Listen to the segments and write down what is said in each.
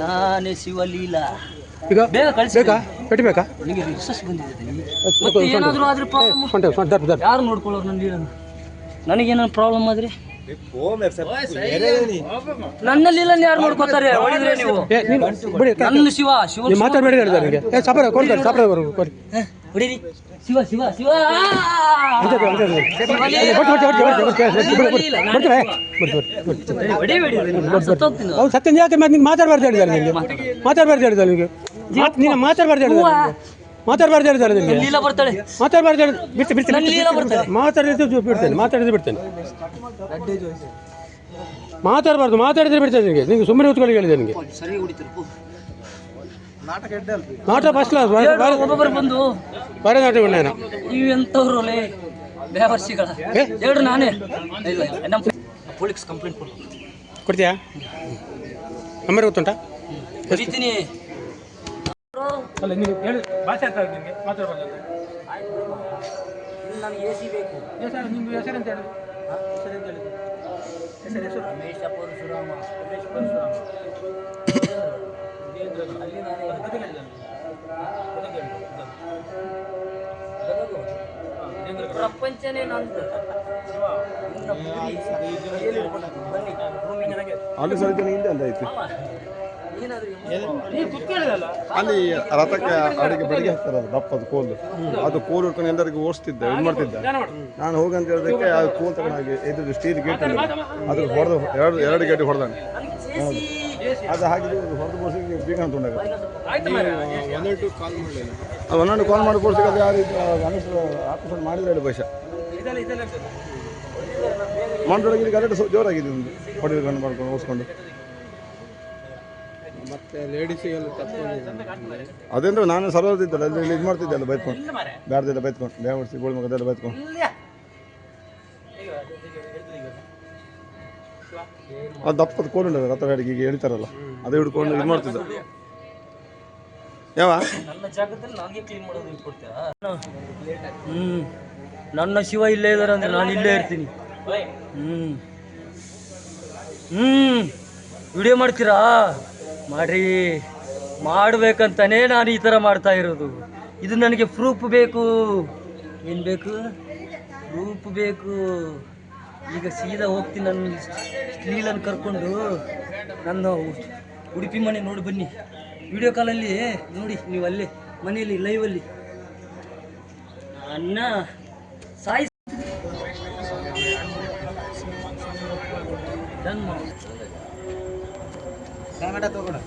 ನಾನೇ ಶಿವಲೀಲಾ. ಈಗ ಬೇಗ ಕಳಿಸಿ ಬೇಕಾ? ಪೆಟ್ಟಿ ಬೇಕಾ? ನನಗೆ ರಿಸಸ್ ಬಂದಿದೆ ಮತ್ತೆ ಏನಾದರೂ ಆದ್ರೆ ಪ್ರಾಬ್ಲಮ್ ಯಾರು ನೋಡ್ಕೊಳ್ಳೋರು ನನ್ನ ಲೀಲನ ನನಗೇನಾದ್ರು ಪ್ರಾಬ್ಲಮ್ ಆದ್ರೆ? ನನ್ನ ಲೀಲನ್ ಯಾರು ನೋಡ್ಕೋತಾರೆ? ಹೊಡಿದ್ರೆ ನೀವು. ನನ್ನ ಶಿವ ಶಿವ. ಮಾತಾಡಬೇಡಿ ಸಾಪರ ಕೊಡ್ತಾರೆ ಸಾಪರ ಕೊಡಿ. ಹೊಡೀರಿ ಶಿವ ಶಿವ ಶಿವ ಸತ್ಯನ್ ಯಾಕೆ ಮತ್ತೆ ನೀನು ಮಾತಾಡಬಾರ್ದು ಹೇಳಿದಾರೆ ನಿಮಗೆ ಮಾತಾಡ್ಬಾರ್ದು ಹೇಳಿದಾರೆ ನಿಮಗೆ ನೀನು ಮಾತಾಡ್ಬಾರ್ದು ಹೇಳಿದಾರೆ ಮಾತಾಡ್ಬಾರ್ದು ಹೇಳಿದಾರೆ ನಿಮಗೆ ಲೀಲ ಬಿಟ್ಟು ಮಾತಾಡಬಾರ್ದು ಹೇಳಿ ಬಿಡ್ತೀನಿ ಬಿಡ್ತೀನಿ ಬಿಡ್ತೇನೆ ಮಾತಾಡಿದ್ದು ಬಿಡ್ತೇನೆ ಮಾತಾಡಬಾರ್ದು ಮಾತಾಡಿದ್ರೆ ಬಿಡ್ತೇನೆ ನಿಮಗೆ ನಿಮಗೆ ಸುಮ್ಮನೆ ಉತ್ಕೊಳ್ಳಿ ಹೇಳಿದೆ ನಿಮಗೆ ಸರಿ ನಾಟ ಫಸ್ಟ್ ಕ್ಲಾಸ್ ಒಬ್ಬೊಬ್ಬರು ಬಂದು ನಾಟಕ ನೀವು ಎಂತವ್ರಲ್ಲೇ ಬೇವರ್ಸಿಗಳ ಹೇಳು ನಾನೇ ಇಲ್ಲ ನಮ್ಮ ಪೊಲೀಸ್ ಕಂಪ್ಲೇಂಟ್ ಕೊಡ್ತೀನಿ ಕೊಡ್ತೀಯಾ ನಂಬರ್ ಗೊತ್ತುಂಟಾ ಕರಿತೀನಿ ಅಲ್ಲ ನೀವು ಹೇಳಿ ಭಾಷೆ ನಿಮಗೆ ಮಾತಾಡಬಾರ್ದು ನನಗೆ ಎ ಸಿ ಬೇಕು ಹೆಸರು ಅಂತ ಹೇಳಿ ಹೆಸರು ಅಂತ ಹೇಳಿ ಹೆಸರು ಹೆಸರು ರಮೇಶ ಪರಶುರಾಮ ರಮೇಶ್ ಪರಶುರಾಮ. ಪ್ರಪಂಚನೇ ನಂದು. ಅಲ್ಲಿ ಸ್ವಲ್ಪ ಹಿಂದೆ ಅಂತ ಐತಿ ಅಲ್ಲಿ ರಥಕ್ಕೆ ಅಡಿಗೆ ಬಡಿಗೆ ಹಾಕ್ತಾರೆ ಅದು ದಪ್ಪದು ಕೋಲು. ಅದು ಕೋಲು ಹಿಡ್ಕೊಂಡು ಎಲ್ಲರಿಗೂ ಓಡಿಸ್ತಿದ್ದೆ ಇದು ಮಾಡ್ತಿದ್ದೆ. ನಾನು ಹೋಗಂತ ಅಂತ ಹೇಳಿದಕ್ಕೆ ಆ ಕೋಲ್ ತಗೊಂಡಾಗಿ ಇದು ಸ್ಟೀಲ್ ಗೇಟ್ ಅದ್ರ ಹೊಡೆದು ಎರಡು ಎರಡು ಗೇಟ್ ಹೊಡೆದಾನೆ. ಅದು ಹಾಕಿದ್ರೆ ಹೊರದು ಬೋರ್ಸಿಗೆ ಬೇಗ ತುಂಡಾಗ ಆಯ್ತು ಮಾರ್ರೆ. ಅದು ಒಂದೊಂದು ಕಾಲ್ ಮಾಡಿ ಕೊಡ್ಸಕ್ಕೆ ಅದು ಯಾರು ಗಣೇಶ್ ಆಪರೇಷನ್ ಮಾಡಿದ್ರೆ ಹೇಳಿ ಪೈಸಾ ಇದೆಲ್ಲ ಇದೆಲ್ಲ ಇರ್ತದೆ. ಮಂಡೊಳಗೆ ಗಲಾಟೆ ಸ್ವಲ್ಪ ಜೋರಾಗಿದೆ ಒಂದು ಹೊಡೆದು ಗಂಡು ಮಾಡ್ಕೊಂಡು ಓಡಿಸ್ಕೊಂಡು. ಮತ್ತೆ ಲೇಡೀಸಿಗೆಲ್ಲ ಅದೇಂದ್ರೆ ನಾನು ಸರ್ವದಿದ್ದಲ್ಲ ಅಲ್ಲಿ ಇದು ಮಾಡ್ತಿದ್ದೆಲ್ಲ ಬೈತ್ಕೊಂಡು. ಬ್ಯಾಡ್ದೆಲ್ಲ ಬೈತ್ಕೊಂಡು ಬೇವರ್ಸಿ ಗೋಳು ಮಗದೆಲ್ಲ ಬೈತ್ಕೊಂಡು ಅದು ದಪ್ಪದ ಕೋಲು ಉಂಟಲ್ಲ, ರಥ ಈಗ ಹೇಳ್ತಾರಲ್ಲ, ಅದೇ ಹಿಡ್ಕೊಂಡು ಇದು ಮಾಡ್ತಿದ್ದ. ಯಾವ? ನನ್ನ ಹ್ಮ್. ನನ್ನ ಶಿವ ಇಲ್ಲೇ ಇದಾರೆ ಅಂದ್ರೆ ನಾನು ಇಲ್ಲೇ ಇರ್ತೀನಿ. ಹ್ಮ್. ಹ್ಮ್. ವಿಡಿಯೋ ಮಾಡ್ತೀರಾ? ಮಾಡ್ರಿ. ಮಾಡ್ಬೇಕಂತಾನೇ ನಾನು ಈ ಥರ ಮಾಡ್ತಾ ಇರೋದು. ಇದು ನನಗೆ ಪ್ರೂಫ್ ಬೇಕು. ಏನು ಬೇಕು? ಪ್ರೂಫ್ ಬೇಕು. ಈಗ ಸೀದಾ ಹೋಗ್ತೀನಿ ನನ್ನ ಸ್ಟೀಲನ್ನು ಕರ್ಕೊಂಡು ನನ್ನ ಉಡುಪಿ ಮನೆ ನೋಡಿ ಬನ್ನಿ. ವಿಡಿಯೋ ಕಾಲಲ್ಲಿ ನೋಡಿ ನೀವು ಅಲ್ಲಿ ಮನೆಯಲ್ಲಿ ಲೈವಲ್ಲಿ ಅನ್ನ ಸಾಯಿ ಡನ್ ಕೂತ್ಕೊಂಡು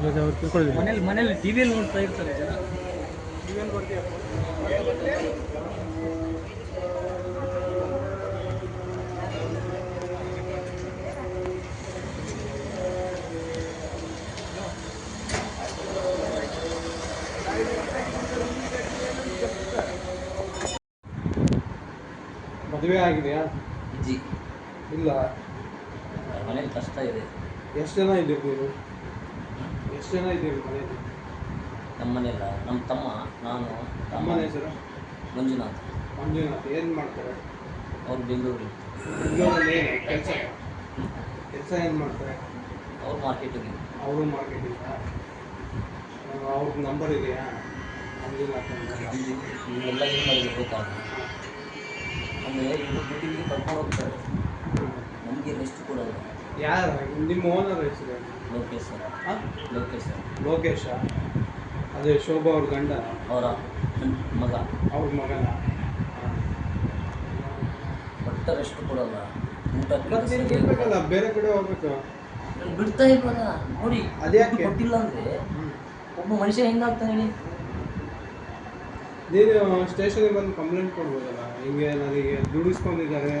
ಇವಾಗ ಅವ್ರು ತಿಳ್ಕೊಳ್ಳಿ ಮನೇಲಿ ಮನೇಲಿ ಟಿವಿಯಲ್ಲಿ ನೋಡ್ತಾ ಇರ್ತಾರೆ ಜನ. ಮದುವೆ ಆಗಿದೆಯಾ? ಜಿ. ಇಲ್ಲ. ಮನೇಲಿ ಕಷ್ಟ ಇದೆ. ಎಷ್ಟು ಜನ ಇದ್ದೀರಿ ನೀವು? ಎಷ್ಟು ಜನ ಇದ್ದೀರಿ ಮನೆಯಲ್ಲಿ ನಮ್ಮ ಮನೆಯಲ್ಲ ನಮ್ಮ ತಮ್ಮ ನಾನು ತಮ್ಮನ ಹೆಸರು? ಮಂಜುನಾಥ್. ಮಂಜುನಾಥ್ ಏನು ಮಾಡ್ತಾರೆ? ಅವ್ರು ಬೆಂಗಳೂರು. ಬೆಂಗಳೂರಲ್ಲಿ ಏನು ಕೆಲಸ? ಕೆಲಸ ಏನು ಮಾಡ್ತಾರೆ? ಅವ್ರು ಮಾರ್ಕೆಟಿಗೆ. ಅವರು ಮಾರ್ಕೆಟಿಂಗ್ ಅವ್ರ ನಂಬರ್ ಇದೆಯಾ? ಮಂಜುನಾಥ್ ಎಲ್ಲ ಏನು ಮಾಡಿದ್ರೆ ಗೊತ್ತಾ ಅಂದರೆ ಇವರು ಮೀಟಿಂಗಿಗೆ ಕರ್ಕೊಂಡು ಹೋಗ್ತಾರೆ. ನಮಗೆ ರೆಸ್ಟ್ ಕೊಡೋದು ಯಾರು? ನಿಮ್ಮ ಓನರ್ ಹೆಸರು ಲೋಕೇಶ್ ಸರ್. ಹಾಂ? ಲೋಕೇಶ್ ಸರ್. ಲೋಕೇಶ? ಅದೇ ಶೋಭಾ ಅವ್ರ ಗಂಡ. ಅವರ ಮಗ. ಅವ್ರ ಮಗನ? ಒಟ್ಟ ರೆಸ್ಟ್ ಕೊಡೋಲ್ಲ. ಊಟ ಮತ್ತೆ ನೀನು ಬಿಡ್ಬೇಕಲ್ಲ ಬೇರೆ ಕಡೆ ಹೋಗ್ಬೇಕು. ನಾನು ಬಿಡ್ತಾ ಇಲ್ವಲ್ಲ? ನೋಡಿ ಅದ್ಯಾಕೆ? ದುಡ್ಡು ಕೊಟ್ಟಿಲ್ಲ ಅಂದರೆ ಒಬ್ಬ ಮನುಷ್ಯ ಹೆಂಗಾಗ್ತಾನೆ ಹೇಳಿ? ನೀನು ಸ್ಟೇಷನ್ಗೆ ಬಂದು ಕಂಪ್ಲೇಂಟ್ ಕೊಡ್ಬೋದಲ್ಲ? ಹಿಂಗೆ ನನಗೆ ದುಡಿಸ್ಕೊಂಡಿದ್ದಾರೆ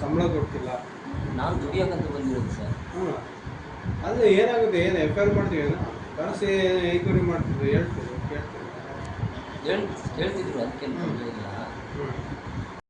ಸಂಬಳ ಕೊಡ್ತಿಲ್ಲ. ನಾನು ದುಡಿಯೋಕ್ಕಂತ ಬಂದಿರೋದು ಸರ್. ಹ್ಞೂ. ಅದು ಏನಾಗುತ್ತೆ ಏನು ಎಫ್ ಐ ಆರ್ ಮಾಡ್ತೀವಿ ಏನೋ ಕಳಿಸಿ ಎಂಕ್ವೈರಿ ಮಾಡ್ತಿದ್ವಿ ಹೇಳ್ತೀವಿ ಕೇಳ್ತೀವಿ. ಹೇಳ್ ಹೇಳ್ತಿದ್ರು ಅದಕ್ಕೆ ಹ್ಞೂ